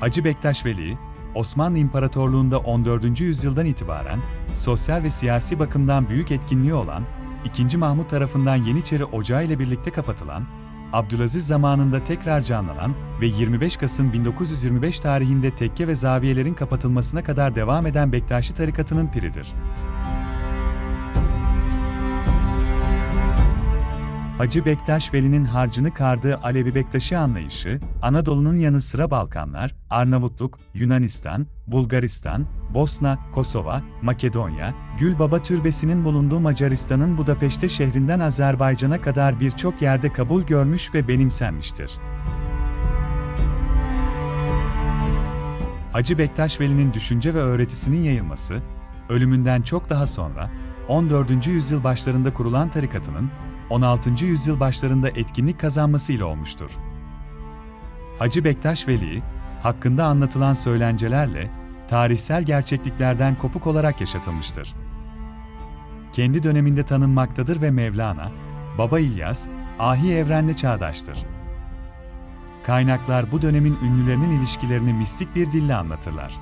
Hacı Bektaş Veli, Osmanlı İmparatorluğu'nda 14. yüzyıldan itibaren sosyal ve siyasi bakımdan büyük etkinliği olan, 2. Mahmut tarafından Yeniçeri Ocağı ile birlikte kapatılan, Abdülaziz zamanında tekrar canlanan ve 25 Kasım 1925 tarihinde tekke ve zaviyelerin kapatılmasına kadar devam eden Bektaşi tarikatının piridir. Hacı Bektaş Veli'nin harcını kardığı Alevi Bektaşi anlayışı, Anadolu'nun yanı sıra Balkanlar, Arnavutluk, Yunanistan, Bulgaristan, Bosna, Kosova, Makedonya, Gülbaba Türbesi'nin bulunduğu Macaristan'ın Budapeşte şehrinden Azerbaycan'a kadar birçok yerde kabul görmüş ve benimsenmiştir. Hacı Bektaş Veli'nin düşünce ve öğretisinin yayılması, ölümünden çok daha sonra, 14. yüzyıl başlarında kurulan tarikatının, 16. yüzyıl başlarında etkinlik kazanması ile olmuştur. Hacı Bektaş Veli, hakkında anlatılan söylencelerle, tarihsel gerçekliklerden kopuk olarak yaşatılmıştır. Kendi döneminde tanınmaktadır ve Mevlana, Baba İlyas, Ahi Evren'le çağdaştır. Kaynaklar bu dönemin ünlülerinin ilişkilerini mistik bir dille anlatırlar.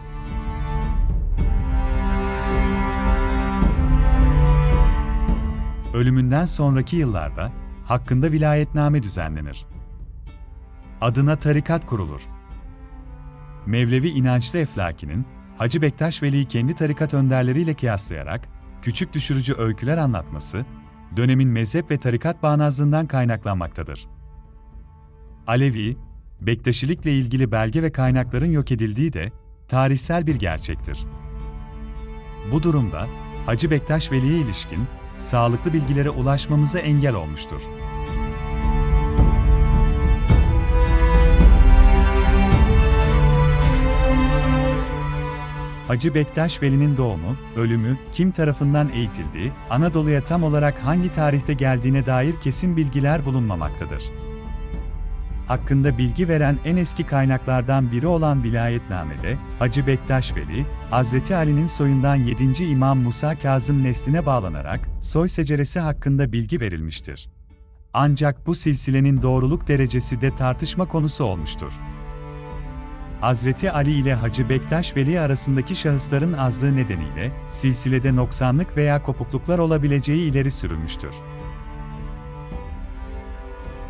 Ölümünden sonraki yıllarda hakkında vilayetname düzenlenir. Adına tarikat kurulur. Mevlevi inançlı Eflaki'nin Hacı Bektaş Veli'yi kendi tarikat önderleriyle kıyaslayarak küçük düşürücü öyküler anlatması, dönemin mezhep ve tarikat bağnazlığından kaynaklanmaktadır. Alevi, Bektaşilikle ilgili belge ve kaynakların yok edildiği de tarihsel bir gerçektir. Bu durumda Hacı Bektaş Veli'ye ilişkin sağlıklı bilgilere ulaşmamıza engel olmuştur. Hacı Bektaş Veli'nin doğumu, ölümü, kim tarafından eğitildiği, Anadolu'ya tam olarak hangi tarihte geldiğine dair kesin bilgiler bulunmamaktadır. Hakkında bilgi veren en eski kaynaklardan biri olan Vilayetname'de, Hacı Bektaş Veli, Hazreti Ali'nin soyundan 7. İmam Musa Kazım nesline bağlanarak, soy seceresi hakkında bilgi verilmiştir. Ancak bu silsilenin doğruluk derecesi de tartışma konusu olmuştur. Hazreti Ali ile Hacı Bektaş Veli arasındaki şahısların azlığı nedeniyle silsilede noksanlık veya kopukluklar olabileceği ileri sürülmüştür.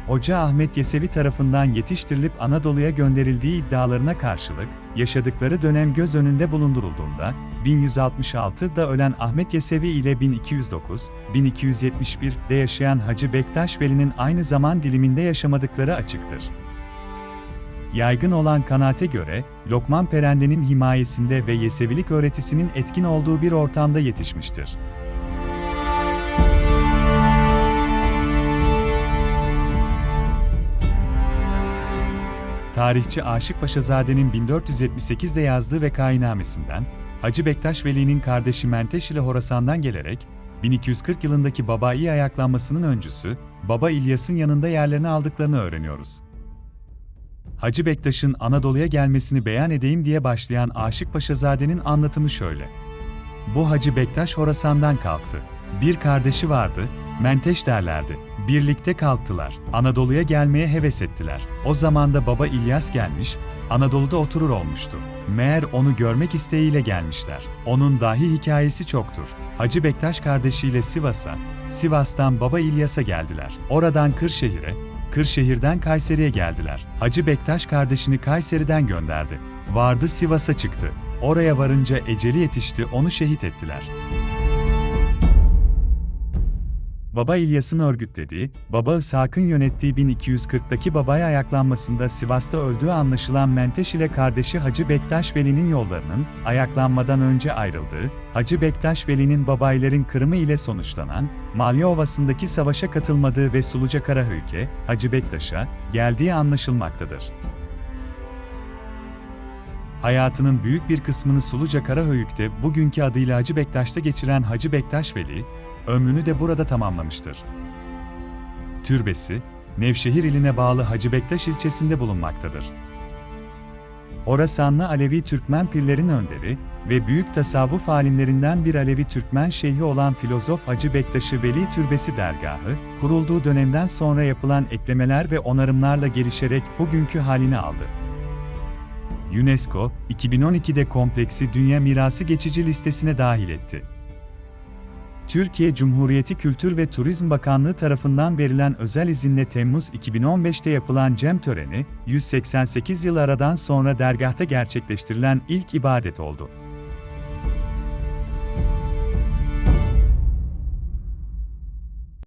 Hoca Ahmet Yesevi tarafından yetiştirilip Anadolu'ya gönderildiği iddialarına karşılık, yaşadıkları dönem göz önünde bulundurulduğunda, 1166'da ölen Ahmet Yesevi ile 1209-1271'de yaşayan Hacı Bektaş Veli'nin aynı zaman diliminde yaşamadıkları açıktır. Yaygın olan kanaate göre, Lokman Perende'nin himayesinde ve Yesevilik öğretisinin etkin olduğu bir ortamda yetişmiştir. Tarihçi Aşık Paşazade'nin 1478'de yazdığı vekainamesinden, Hacı Bektaş Veli'nin kardeşi Menteş ile Horasan'dan gelerek, 1240 yılındaki Babai ayaklanmasının öncüsü, Baba İlyas'ın yanında yerlerini aldıklarını öğreniyoruz. Hacı Bektaş'ın Anadolu'ya gelmesini beyan edeyim diye başlayan Aşık Paşazade'nin anlatımı şöyle. Bu Hacı Bektaş Horasan'dan kalktı. Bir kardeşi vardı, Menteş derlerdi. Birlikte kalktılar. Anadolu'ya gelmeye heves ettiler. O zaman da baba İlyas gelmiş, Anadolu'da oturur olmuştu. Meğer onu görmek isteğiyle gelmişler. Onun dahi hikayesi çoktur. Hacı Bektaş kardeşiyle Sivas'a, Sivas'tan baba İlyas'a geldiler. Oradan Kırşehir'e, Kırşehir'den Kayseri'ye geldiler. Hacı Bektaş kardeşini Kayseri'den gönderdi. Vardı Sivas'a çıktı. Oraya varınca eceli yetişti, onu şehit ettiler. Baba İlyas'ın örgütlediği, Baba Ishak'ın yönettiği 1240'daki babaya ayaklanmasında Sivas'ta öldüğü anlaşılan Menteş ile kardeşi Hacı Bektaş Veli'nin yollarının, ayaklanmadan önce ayrıldığı, Hacı Bektaş Veli'nin babayların kırımı ile sonuçlanan, Malya Ovası'ndaki savaşa katılmadığı ve Suluca Karahöyük'e, Hacı Bektaş'a, geldiği anlaşılmaktadır. Hayatının büyük bir kısmını Suluca Karahöyük'te bugünkü adıyla Hacı Bektaş'ta geçiren Hacı Bektaş Veli, ömrünü de burada tamamlamıştır. Türbesi, Nevşehir iline bağlı Hacı Bektaş ilçesinde bulunmaktadır. Orasanlı Alevi Türkmen pirlerin önderi ve büyük tasavvuf alimlerinden bir Alevi Türkmen şeyhi olan filozof Hacı Bektaş'ı Veli Türbesi dergahı, kurulduğu dönemden sonra yapılan eklemeler ve onarımlarla gelişerek bugünkü halini aldı. UNESCO, 2012'de kompleksi Dünya Mirası geçici listesine dahil etti. Türkiye Cumhuriyeti Kültür ve Turizm Bakanlığı tarafından verilen özel izinle Temmuz 2015'te yapılan cem töreni, 188 yıl aradan sonra dergahta gerçekleştirilen ilk ibadet oldu.